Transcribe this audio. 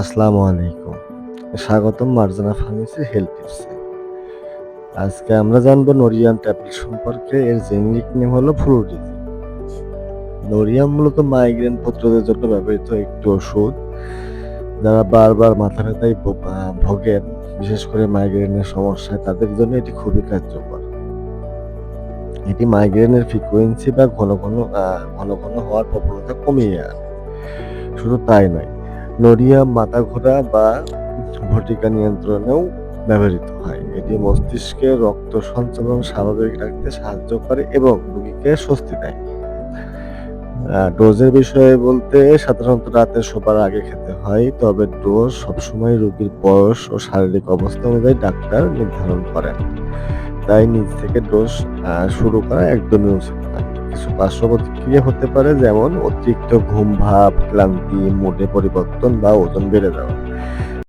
আসসালামু আলাইকুম। স্বাগতম মার্জানা ফার্মেসি হেলথ টিপসে আজকে আমরা জানব নরিয়াম ট্যাবলেট সম্পর্কে, এর জেনেরিক নেম হলো ফ্লুডিজি নরিয়াম মূলত মাইগ্রেন প্রতিরোধের জন্য ব্যবহৃত একটি ওষুধ, যারা বারবার মাথা ব্যথায় ভোগেন, বিশেষ করে মাইগ্রেনের সমস্যায়, তাদের জন্য এটি খুবই কার্যকর। এটি মাইগ্রেনের ফ্রিকোয়েন্সি বা ঘন ঘন ঘন ঘন হওয়ার প্রবণতা কমিয়ে আনে। শুধু তাই নয় নড়িয়া মাথা ঘোরা বা ভটিকা নিয়ন্ত্রণেও ব্যবহৃত হয়। এটি মস্তিষ্কে রক্ত সঞ্চালন স্বাভাবিক রাখতে সাহায্য করে এবং রোগীকে স্বস্তি দেয়। ডোজের বিষয়ে বলতে সাধারণত রাতে শোবার আগে খেতে হয়, তবে ডোজ সবসময় রোগীর বয়স ও শারীরিক অবস্থা অনুযায়ী ডাক্তার নির্ধারণ করেন। তাই নিজ থেকে ডোজ শুরু করা একদমই উচিত। নয় ক্রিয়া হতে পারে যেমন অতিরিক্ত ঘুম ভাব, ক্লান্তি মোটে পরিবর্তন বা ওজন বেড়ে যাওয়া।